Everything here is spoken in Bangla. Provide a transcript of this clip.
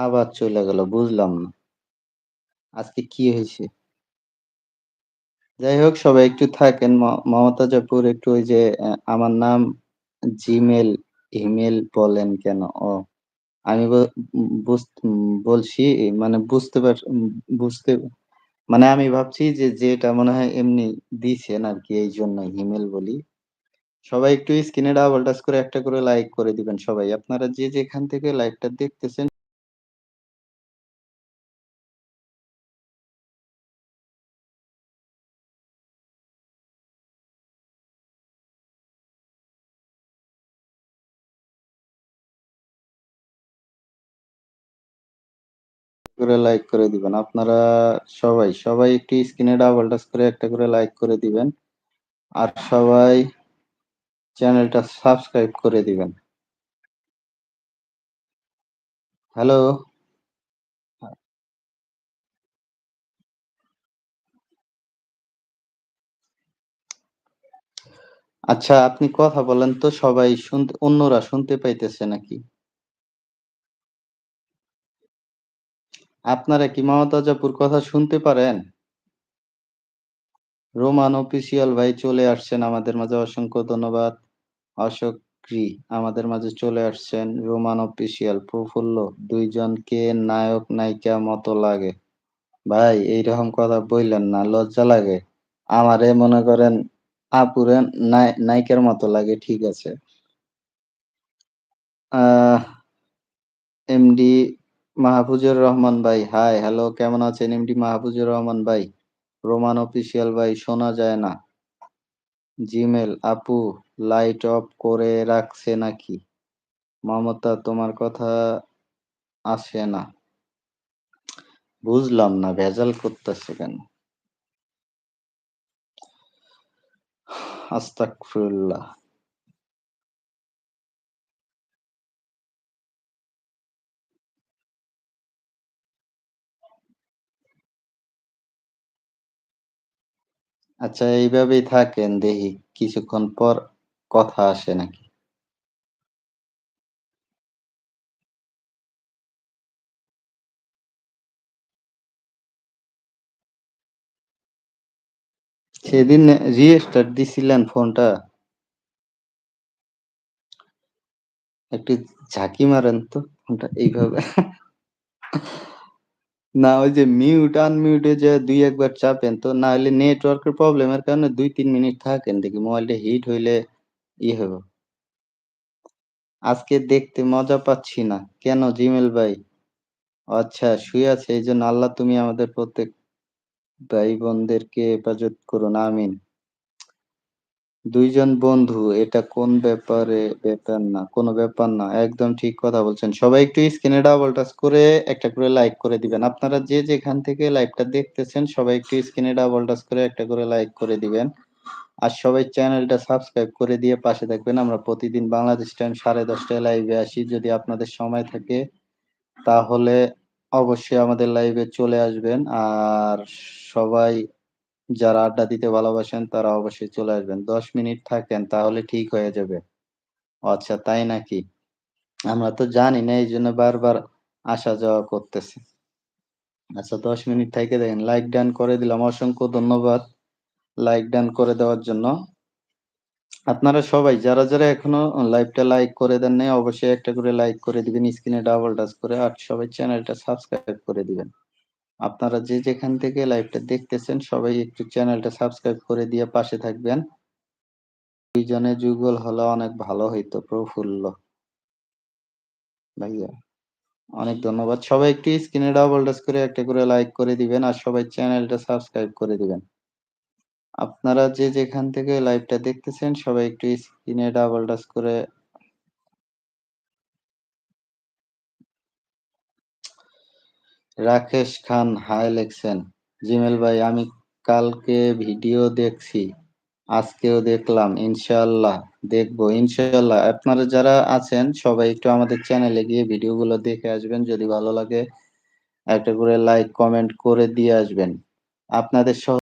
আবার চইলা গেল বুঝলাম না। আজকে কি হইছে? যাই হোক সবাই একটু থাকেন। মমতা আপুর একটু ওই যে আমার নাম জিমেল, ইমেইল বলেন কেন? ও আমি বলছি মানে বুঝতে পার বুঝতে মানে আমি ভাবছি যে, যেটা মনে হয় এমনি দিছেন এই এইজন্যই ইমেইল বলি। সবাই একটু স্ক্রিনে ডাবল টাচ করে একটা করে লাইক করে দিবেন সবাই। আপনারা যে যেখান থেকে লাইকটা দেখতেছেন করে লাইক করে দিবেন। আপনারা সবাই, সবাই একটু স্ক্রিনে ডাবল টাচ করে একটা করে লাইক করে দিবেন। আর সবাই চ্যানেলটা সাবস্ক্রাইব করে দিবেন। হ্যালো? হ্যাঁ। আচ্ছা আপনি কথা বলেন তো সবাই শুনতে অন্যরা শুনতে পাইতেছে নাকি? আপনারা কি মমতাজ আপুর কথা শুনতে পারেন? রোমান অফিসিয়াল ভাই চলে আসছেন আমাদের মাঝে অসংখ্য ধন্যবাদ। অশোক আমাদের মাঝে চলে আসছেন। রোমান অফিসিয়াল, প্রফুল্ল ২ জনকে নায়ক নায়িকা মতো লাগে। ভাই এইরকম কথা বললেন না, লজ্জা লাগে। আমারে মনে করেন আপুরে নায়িকার মতো লাগে ঠিক আছে। আহ এমডি মাহফুজুর রহমান ভাই, হাই হ্যালো কেমন আছেন এমডি মাহফুজুর রহমান ভাই? রোমান অফিসিয়াল ভাই শোনা যায় না। জিমেল আপু লাইট অফ করে রাখছে নাকি? মমতা তোমার কথা আসে না। বুঝলাম না ভেজাল করতেছে কেন? আস্তাগফিরুল্লাহ। আচ্ছা এইভাবেই থাকেন দেখি, কিছুক্ষণ পর কথা আসে নাকি। সেদিন রিস্টার্ট দিছিলেন ফোনটা? একটু ঝাঁকি মারেন তো, ফোনটা এইভাবে। না, ওই যে মিউট আনমিউটে যে দুই একবার চাপেন, তো না হলে নেটওয়ার্কের প্রবলেমের কারণে ২-৩ মিনিট থাকেন দেখি মোবাইলটা হিট হইলে ই হইব। আজকে দেখতে মজা পাচ্ছি না। কেন জিমেল ভাই? আচ্ছা শুয়ে আছে এই জন্য আল্লাহ তুমি আমাদের প্রত্যেক ভাই-বোনদেরকে হেফাজত করুন। আমিন। ২ জন বন্ধু এটা কোন ব্যাপারে ব্যাপার না, কোন ব্যাপার না। একদম ঠিক কথা বলছেন। সবাই একটু স্ক্রিনে ডাবল টাচ করে একটা করে লাইক করে দিবেন। আপনারা যে যেখান থেকে লাইভটা দেখতেছেন সবাই একটু স্ক্রিনে ডাবল টাচ করে একটা করে লাইক করে দিবেন। আর সবাই চ্যানেলটা সাবস্ক্রাইব করে দিয়ে পাশে থাকবেন। আমরা প্রতিদিন বাংলাদেশ টাইম 10:30 টায় লাইভে আসি। যদি আপনাদের সময় থাকে তাহলে অবশ্যই আমাদের লাইভে চলে আসবেন। আর সবাই যারা আড্ডা দিতে ভালোবাসেন তারা অবশ্যই চলে আসবেন। ১০ মিনিট থাকেন তাহলে ঠিক হয়ে যাবে। আচ্ছা তাই নাকি? আমরা তো জানি না এই জন্য বারবার আসা যাওয়া করতেছি। আচ্ছা ১০ মিনিট থাইকা দেখেন। লাইক ডান করে দিলাম। অসংখ্য ধন্যবাদ লাইক ডান করে দেওয়ার জন্য। আপনারা সবাই যারা, যারা এখনও লাইভটা লাইক করে দেন নাই অবশ্যই একটা করে লাইক করে দিবেন স্ক্রিনে ডাবল টাচ করে। আর সবাই চ্যানেলটা সাবস্ক্রাইব করে দিবেন। আপনারা যে যেখান থেকে লাইভটা দেখতেছেন, সবাই একটু চ্যানেলটা সাবস্ক্রাইব করে দিয়ে পাশে থাকবেন। দুইজনে যুগল হলে অনেক ভালো হইতো, প্রফুল্ল। ভাইয়া, অনেক ধন্যবাদ। সবাই একটু স্ক্রিনে ডাবল টাচ করে, একটা করে লাইক করে দিবেন। আর সবাই চ্যানেলটা সাবস্ক্রাইব করে দিবেন। আপনারা যে যেখান থেকে লাইভটা দেখতেছেন, সবাই একটু স্ক্রিনে ডাবল টাচ করে রাকেশ খান, হাই লেখছেন। জিমেল ভাই, আমি কালকে ভিডিও দেখছি। আজকেও দেখলাম। ইনশাল্লাহ দেখব। ইনশাল্লাহ আপনারা যারা আছেন, সবাই একটু আমাদের চ্যানেলে গিয়ে ভিডিওগুলো দেখে আসবেন। যদি ভালো লাগে একটা করে লাইক, কমেন্ট করে দিয়ে আসবেন। আপনাদের সহ